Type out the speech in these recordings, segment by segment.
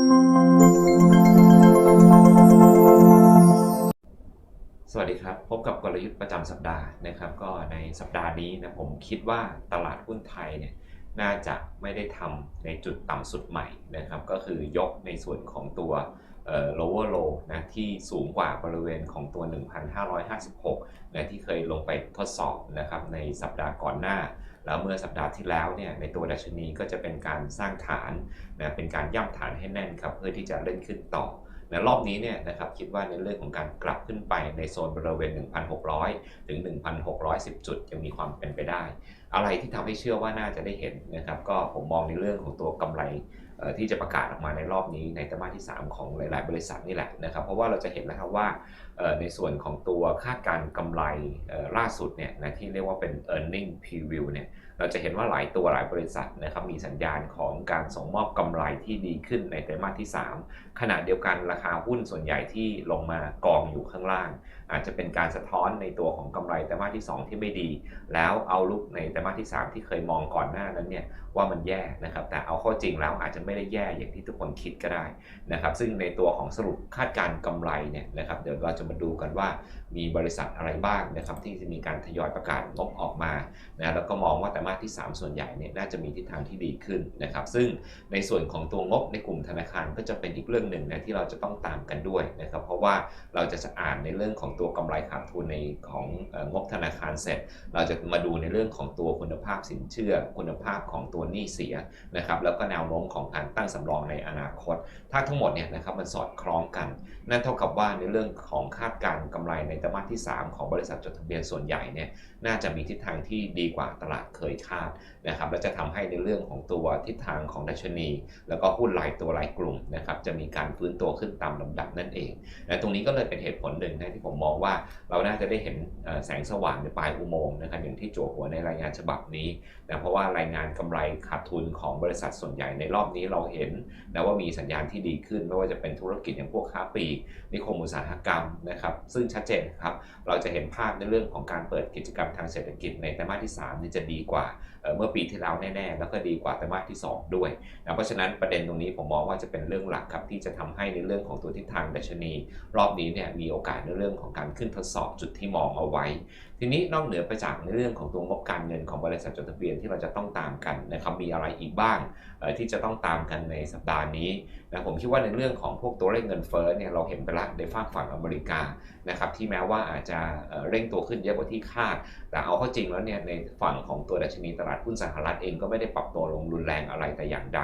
สวัสดีครับ พบกับกลยุทธ์ประจำสัปดาห์นะครับ ก็ในสัปดาห์นี้นะผมคิดว่าตลาดหุ้นไทยเนี่ยน่าจะไม่ได้ทำในจุดต่ำสุดใหม่นะครับ ก็คือยกในส่วนของตัว lower low นะที่สูงกว่าบริเวณของตัว 1,556นะที่เคยลงไปทดสอบนะครับในสัปดาห์ก่อนหน้า แล้วเมื่อสัปดาห์ที่แล้วเนี่ยในตัวดัชนีก็จะเป็นการสร้างฐานนะเป็นการย่ำฐานให้แน่นครับเพื่อที่จะเล่นขึ้นต่อนะรอบนี้เนี่ยนะครับคิดว่าในเรื่องของการกลับขึ้นไปในโซนบริเวณ 1,600 ถึง 1,610 จุดยังมีความเป็นไปได้ อะไรที่ทำให้เชื่อว่าน่าจะได้เห็นนะครับก็ผมมองในเรื่องของตัวกำไร ที่จะประกาศออกมาในรอบนี้ในไตรมาสที่ 3 ของหลาย ๆ บริษัทนี่แหละนะครับ เพราะว่าเราจะเห็นนะครับว่าในส่วนของตัวคาดการกำไรล่าสุดเนี่ยนะที่เรียกว่าเป็น e a r n i n g preview เนี่ย เราจะเห็นว่าหลายตัวหลายบริษัทนะครับมีสัญญาณของการส่งมอบกำไรที่ดีขึ้นในไตรมาสที่ 3 ขณะเดียวกันราคาหุ้นส่วนใหญ่ที่ลงมากองอยู่ข้างล่าง อาจจะเป็นการสะท้อนในตัวของกำไรไตรมาสที่ 2 ที่ไม่ดี แล้วเอาลุกในไตรมาสที่ 3 ที่เคยมองก่อนหน้านั้นเนี่ยว่ามันแย่นะครับแต่เอาข้าจริงแล้วอาจจะไม่ได้แย่อย่างที่ทุกคนคิดก็ได้นะครับซึ่งในตัวของสรุปคาดการณ์กำไรเนี่ยนะครับเดี๋ยวเราจะมาดูกันว่ามีบริษัทอะไรบ้างนะครับที่จะมีการทยอยประกาศงบออกมานะแล้วก็มองว่าไตรมาสที่ 3 ส่วนใหญ่เนี่ยน่าจะมีทิศทางที่ดีขึ้นนะครับ ซึ่งในส่วนของตัวงบในกลุ่มธนาคารก็จะเป็นอีกเรื่องหนึ่งนะที่เราจะต้องตามกันด้วยนะครับ เพราะว่าเราจะอ่านในเรื่องของตัวกำไรขาดทุนในของงบธนาคารเสร็จ เราจะมาดูในเรื่องของตัวคุณภาพสินเชื่อ คุณภาพของตัวหนี้เสียนะครับ แล้วก็แนวโน้มของการตั้งสำรองในอนาคต ถ้าทั้งหมดเนี่ยนะครับมันสอดคล้องกัน นั่นเท่ากับว่าในเรื่องของคาดการณ์กำไรในไตรมาสที่ 3 ของบริษัทจดทะเบียนส่วนใหญ่เนี่ยน่าจะมีทิศทางที่ดีกว่าตลาดเคยคาดนะครับและจะทำให้ในเรื่องของตัวทิศทางของดัชนี แล้วก็หุ้นรายตัวรายกลุ่มนะครับจะมีการฟื้นตัวขึ้นตามลำดับนั่นเองและตรงนี้ก็เลยเป็นเหตุผลหนึ่งนะที่ผมมองว่าเราน่าจะได้เห็นแสงสว่างในปลายอุโมงค์นะครับอย่างที่โจหัวในรายงานฉบับนี้นะเพราะว่ารายงานกำไรขาดทุนของบริษัทส่วนใหญ่ในรอบนี้เราเห็นนะว่ามีสัญญาณที่ดีขึ้นไม่ว่าจะเป็นธุรกิจอย่างพวกค้าปลีกนิคมอุตสาหกรรมนะครับซึ่งชัดเจนครับเราจะเห็นภาพในเรื่องของการเปิดกิจกรรมทางเศรษฐกิจในไตรมาสที่3นี่จะดีกว่าเมื่อปีที่แล้วแน่ๆ แล้วก็ดีกว่าไตรมาสที่ 2 ด้วยนะเพราะฉะนั้นประเด็นตรงนี้ผมมองว่าจะเป็นเรื่องหลักครับที่จะทำให้ในเรื่องของตัวทิศทางดัชนี รอบนี้เนี่ยมีโอกาสในเรื่องของการขึ้นทดสอบจุดที่มองเอาไว้ ทีนี้นอกเหนือไปจากในเรื่องของตัวงบการเงินของบริษัทจดทะเบียนที่เราจะต้องตามกันนะครับมีอะไรอีกบ้างที่จะต้องตามกันในสัปดาห์นี้นะผมคิดว่าในเรื่องของพวกตัวเลขเงินเฟ้อเนี่ยเราเห็นไปแล้วในฝั่งฝั่งอเมริกานะครับที่แม้ว่าอาจจะเร่งตัวขึ้นเยอะกว่าที่คาด แต่เอาเข้าจริงแล้วเนี่ยในฝั่งของตัวดัชนีตลาดหุ้นสหรัฐเองก็ไม่ได้ปรับตัวลงรุนแรงอะไรแต่อย่างใด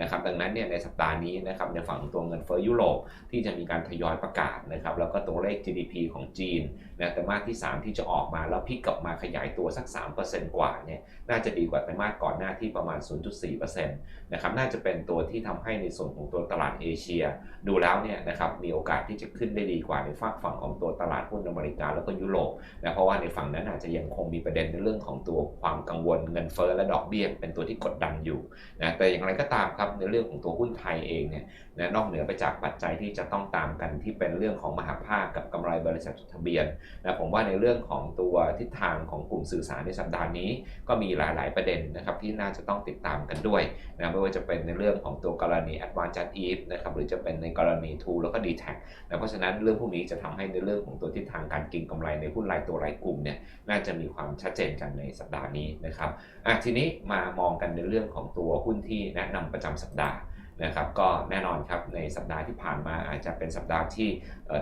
นะครับดังนั้นเนี่ยในสัปดาห์นี้นะครับในฝั่งของตัวเงินเฟ้อยุโรปที่จะมีการทยอยประกาศนะครับแล้วก็ตัวเลข GDP ของจีนนะไตรมาสที่ 3 ที่จะออกมาแล้วพลิกกลับมาขยายตัวสัก 3%กว่าเนี่ยน่าจะดีกว่าไตรมาสก่อนหน้าที่ประมาณ 0.4%นะครับน่าจะเป็นตัวที่ทำให้ในส่วนของตัวตลาดเอเชีย ดูแล้วเนี่ยนะครับมีโอกาสที่จะขึ้นได้ดีกว่าในฝั่งฝั่งของตัวตลาดหุ้นอเมริกาแล้วก็ยุโรปนะเพราะว่าในฝั่งนั้นอาจจะยังคงมีประเด็นในเรื่องของตัวความกังวลเงินเฟ้อและดอกเบี้ยเป็นตัวที่กดดันอยู่นะแต่อย่างไรก็ตามครับในเรื่องของตัวหุ้นไทยเองเนี่ยนะนอกเหนือไปจากปัจจัยที่จะต้องตามกันที่เป็นเรื่องของมหาภาคกับกำไรบริษัทจดทะเบียนนะผมว่าในเรื่องของตัวัวทิศทางของกลุ่มสื่อสารในสัปดาห์นี้ ก็มีหลาย ๆ ประเด็นนะครับที่น่าจะต้องติดตามกันด้วยนะไม่ว่าจะเป็นในเรื่องของตัวกรณี Advanced Jet Eve นะครับหรือจะเป็นในกรณี t ูแล้วก็ d t แทนะเพราะฉะนั้นเรื่องพวกนี้จะทำให้ในเรื่องของตัวทิศทางการกินกำไรในหุ้นรายตัวรายกลุ่มเนี่ยน่าจะมีความชัดเจนกันในสัปดาห์นี้นะครับอะทีนี้มามองกันในเรื่องของตัวหุ้นที่แนะนำประจำสัปดาห์ นะครับก็แน่นอนครับในสัปดาห์ที่ผ่านมาอาจจะเป็นสัปดาห์ที่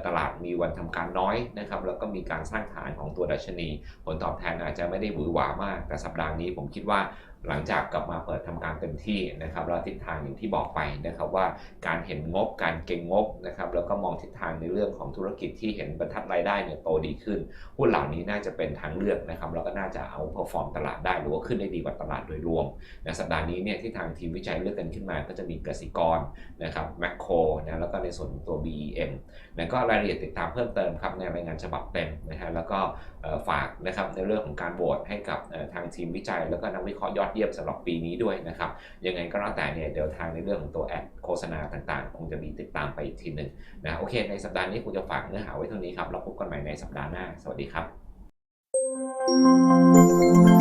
ตลาดมีวันทำการน้อยนะครับแล้วก็มีการสร้างฐานของตัวดัชนี ผลตอบแทนอาจจะไม่ได้หวือหวามาก แต่สัปดาห์นี้ผมคิดว่า หลังจากกลับมาเปิดทำการเต็มที่นะครับแล้วทิศทางอย่างที่บอกไปนะครับว่าการเห็นงบการเก็งงบนะครับแล้วก็มองทิศทางในเรื่องของธุรกิจที่เห็นบรรทัดรายได้เนี่ยโตดีขึ้นหุ้นเหล่านี้น่าจะเป็นทางเลือกนะครับแล้วก็น่าจะเอาพอฟอร์มตลาดได้หรือว่าขึ้นได้ดีกว่าตลาดโดยรวมนะสัปดาห์นี้เนี่ยที่ทางทีมวิจัยเลือกกันขึ้นมาก็จะมีกสิกรนะครับแมคโครนะแล้วก็ในส่วนตัว BEM นะก็รายละเอียดติดตามเพิ่มเติมครับในรายงานฉบับเต็มนะฮะแล้วก็ฝากนะครับในเรื่องของการโหวตให้กับทางทีมวิจัย แล้วก็นักวิเคราะห์ยอดเยี่ยมสำหรับปีนี้ด้วยนะครับ ยังไงก็แล้วแต่เนี่ยเดี๋ยวทางในเรื่องของตัวแอดโฆษณาต่างๆ คงจะมีติดตามไปอีกทีหนึ่งนะโอเค ในสัปดาห์นี้คงจะฝากเนื้อหาไว้เท่านี้ครับเราพบกันใหม่ในสัปดาห์หน้า สวัสดีครับ